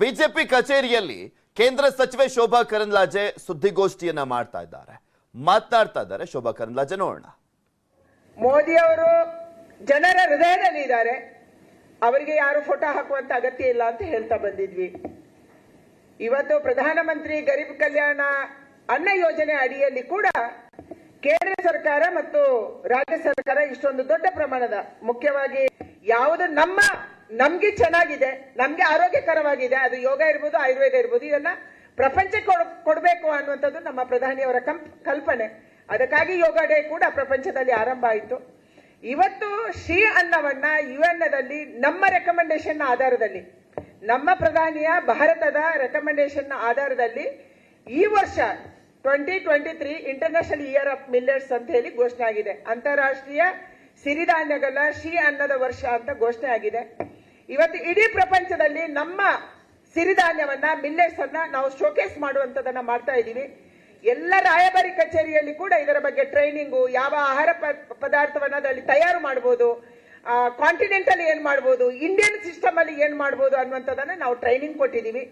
BJP ಕಚೇರಿಯಲ್ಲಿ ಕೇಂದ್ರ ಸಚಿವೆ ಶೋಭಾ ಕರಂದ್ಲಾಜೆ ಸುದ್ದಿಗೋಷ್ಠಿಯನ್ನ ಮಾಡ್ತಾ ಇದ್ದಾರೆ. ಮಾತನಾಡ್ತಾ ಇದ್ದಾರೆ ಶೋಭಾ ಕರಂದ್ಲಾಜೆ, ನೋಡೋಣ. ಮೋದಿಯವರು ಜನರ ಹೃದಯದಲ್ಲಿ ಇದ್ದಾರೆ. ಅವರಿಗೆ ಯಾರು ಫೋಟೋ ಹಾಕುವಂತ ಅಗತ್ಯ ಇಲ್ಲ ಅಂತ ಹೇಳ್ತಾ ಬಂದಿದ್ವಿ. ಇವತ್ತು ಪ್ರಧಾನಮಂತ್ರಿ ಗರೀಬ್ ಕಲ್ಯಾಣ ಅನ್ನ ಯೋಜನೆ ಅಡಿಯಲ್ಲಿ ಕೂಡ ಕೇಂದ್ರ ಸರ್ಕಾರ ಮತ್ತು ರಾಜ್ಯ ಸರ್ಕಾರ ಇಷ್ಟೊಂದು ದೊಡ್ಡ ಪ್ರಮಾಣದ, ಮುಖ್ಯವಾಗಿ ಯಾವುದು ನಮ್ಮ ನಮ್ಗೆ ಚೆನ್ನಾಗಿದೆ, ನಮ್ಗೆ ಆರೋಗ್ಯಕರವಾಗಿದೆ, ಅದು ಯೋಗ ಇರ್ಬೋದು, ಆಯುರ್ವೇದ ಇರ್ಬೋದು ಇದೆಲ್ಲ ಪ್ರಪಂಚಕ್ಕೆ ಕೊಡಬೇಕು ಅನ್ನುವಂಥದ್ದು ನಮ್ಮ ಪ್ರಧಾನಿಯವರ ಕಂಪ್- ಕಲ್ಪನೆ. ಅದಕ್ಕಾಗಿ ಯೋಗ ಡೇ ಕೂಡ ಪ್ರಪಂಚದಲ್ಲಿ ಆರಂಭ ಆಯಿತು. ಇವತ್ತು ಶ್ರೀ ಅನ್ನವನ್ನ ಯುಎನ್ದಲ್ಲಿ ನಮ್ಮ ರೆಕಮೆಂಡೇಶನ್ ಆಧಾರದಲ್ಲಿ, ನಮ್ಮ ಪ್ರಧಾನಿಯ ಭಾರತದ ರೆಕಮೆಂಡೇಶನ್ ಆಧಾರದಲ್ಲಿ ಈ ವರ್ಷ twenty twenty three international year of millets ಅಂತ ಹೇಳಿ ಘೋಷಣೆ ಆಗಿದೆ. ಅಂತಾರಾಷ್ಟ್ರೀಯ ಸಿರಿಧಾನ್ಯಗಳ ಶ್ರೀ ಅನ್ನದ ವರ್ಷ ಅಂತ ಘೋಷಣೆ ಆಗಿದೆ. ಇವತ್ತು ಇಡೀ ಪ್ರಪಂಚದಲ್ಲಿ ನಮ್ಮ ಸಿರಿಧಾನ್ಯವನ್ನ ಮಿಲ್ಲೆಟ್ಸ್ ಅನ್ನ ನಾವು ಶೋಕೇಸ್ ಮಾಡುವಂತದನ್ನ ಮಾಡ್ತಾ ಇದ್ದೀವಿ. ಎಲ್ಲ ರಾಯಭಾರಿ ಕಚೇರಿಯಲ್ಲಿ ಕೂಡ ಇದರ ಬಗ್ಗೆ ಟ್ರೈನಿಂಗು ಯಾವ ಆಹಾರ ಪದಾರ್ಥವನ್ನ ಅದರಲ್ಲಿ ತಯಾರು ಮಾಡಬಹುದು ಕಾಂಟಿನೆಂಟಲ್ಲಿ ಏನ್ ಮಾಡಬಹುದು ಇಂಡಿಯನ್ ಸಿಸ್ಟಮ್ ಅಲ್ಲಿ ಏನ್ ಮಾಡಬಹುದು ಅನ್ನುವಂಥದ್ದನ್ನ ನಾವು ಟ್ರೈನಿಂಗ್ ಕೊಟ್ಟಿದ್ದೀವಿ.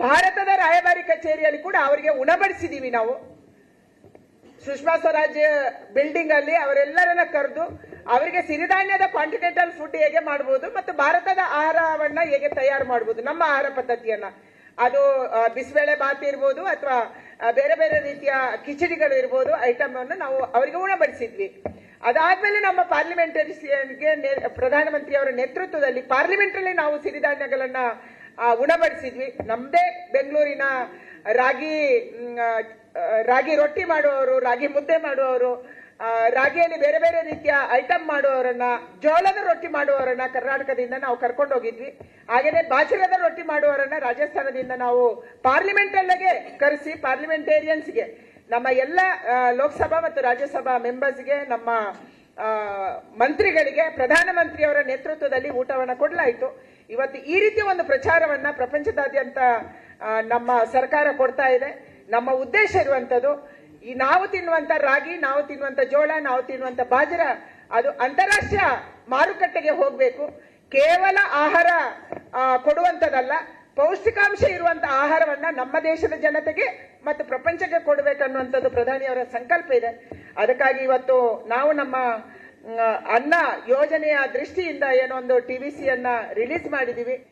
ಭಾರತದ ರಾಯಭಾರಿ ಕಚೇರಿಯಲ್ಲಿ ಕೂಡ ಅವರಿಗೆ ಉಣಬಡಿಸಿದೀವಿ ನಾವು. ಸುಷ್ಮಾ ಸ್ವರಾಜ್ ಬಿಲ್ಡಿಂಗ್ ಅಲ್ಲಿ ಅವರೆಲ್ಲರನ್ನ ಕರೆದು ಅವರಿಗೆ ಸಿರಿಧಾನ್ಯದ ಕಾಂಟಿನೆಂಟಲ್ ಫುಡ್ ಹೇಗೆ ಮಾಡಬಹುದು ಮತ್ತು ಭಾರತದ ಆಹಾರವನ್ನ ಹೇಗೆ ತಯಾರು ಮಾಡಬಹುದು ನಮ್ಮ ಆಹಾರ ಪದ್ಧತಿಯನ್ನ. ಅದು ಬಿಸಿಬೇಳೆ ಬಾತ್ ಇರ್ಬೋದು ಅಥವಾ ಬೇರೆ ಬೇರೆ ರೀತಿಯ ಕಿಚಡಿಗಳು ಇರ್ಬೋದು ಐಟಮ್ ಅನ್ನು ನಾವು ಅವರಿಗೆ ಉಣಬಡಿಸಿದ್ವಿ. ಅದಾದ್ಮೇಲೆ ನಮ್ಮ ಪಾರ್ಲಿಮೆಂಟರಿಸ್ಗೆ ಪ್ರಧಾನಮಂತ್ರಿ ಅವರ ನೇತೃತ್ವದಲ್ಲಿ ಪಾರ್ಲಿಮೆಂಟ್ ಅಲ್ಲಿ ನಾವು ಸಿರಿಧಾನ್ಯಗಳನ್ನ ಉಣಬಡಿಸಿದ್ವಿ. ನಮ್ದೇ ಬೆಂಗಳೂರಿನ ರಾಗಿ ರಾಗಿ ರೊಟ್ಟಿ ಮಾಡುವವರು ರಾಗಿ ಮುದ್ದೆ ಮಾಡುವವರು ಆ, ರಾಗಿಯಲ್ಲಿ ಬೇರೆ ಬೇರೆ ರೀತಿಯ ಐಟಮ್ ಮಾಡುವವರನ್ನ ಜೋಳದ ರೊಟ್ಟಿ ಮಾಡುವವರನ್ನ ಕರ್ನಾಟಕದಿಂದ ನಾವು ಕರ್ಕೊಂಡು ಹೋಗಿದ್ವಿ. ಹಾಗೇನೆ ಬಾಜರದ ರೊಟ್ಟಿ ಮಾಡುವವರನ್ನ ರಾಜಸ್ಥಾನದಿಂದ ನಾವು ಪಾರ್ಲಿಮೆಂಟ್ ಅಲ್ಲಿಗೆ ಕರೆಸಿ ಪಾರ್ಲಿಮೆಂಟೇರಿಯನ್ಸ್ಗೆ ನಮ್ಮ ಎಲ್ಲ ಲೋಕಸಭಾ ಮತ್ತು ರಾಜ್ಯಸಭಾ ಮೆಂಬರ್ಸ್ಗೆ ನಮ್ಮ ಆ, ಮಂತ್ರಿಗಳಿಗೆ ಪ್ರಧಾನಮಂತ್ರಿಯವರ ನೇತೃತ್ವದಲ್ಲಿ ಊಟವನ್ನು ಕೊಡಲಾಯಿತು. ಇವತ್ತು ಈ ರೀತಿಯ ಒಂದು ಪ್ರಚಾರವನ್ನ ಪ್ರಪಂಚದಾದ್ಯಂತ ನಮ್ಮ ಸರ್ಕಾರ ಕೊಡ್ತಾ ಇದೆ. ನಮ್ಮ ಉದ್ದೇಶ ಇರುವಂತದ್ದು ಈ ನಾವು ತಿನ್ನುವಂತ ರಾಗಿ, ನಾವು ತಿನ್ನುವಂತ ಜೋಳ, ನಾವು ತಿನ್ನುವಂತ ಬಾಜರ, ಅದು ಅಂತಾರಾಷ್ಟ್ರೀಯ ಮಾರುಕಟ್ಟೆಗೆ ಹೋಗಬೇಕು. ಕೇವಲ ಆಹಾರ ಕೊಡುವಂತದಲ್ಲ ಪೌಷ್ಟಿಕಾಂಶ ಇರುವಂತ ಆಹಾರವನ್ನ ನಮ್ಮ ದೇಶದ ಜನತೆಗೆ ಮತ್ತು ಪ್ರಪಂಚಕ್ಕೆ ಕೊಡಬೇಕನ್ನುವಂಥದ್ದು ಪ್ರಧಾನಿಯವರ ಸಂಕಲ್ಪ ಇದೆ. ಅದಕ್ಕಾಗಿ ಇವತ್ತು ನಾವು ನಮ್ಮ ಅನ್ನ ಯೋಜನೆಯ ದೃಷ್ಟಿಯಿಂದ ಏನೋ ಒಂದು ಟಿವಿಸಿಯನ್ನ ರಿಲೀಸ್ ಮಾಡಿದೀವಿ.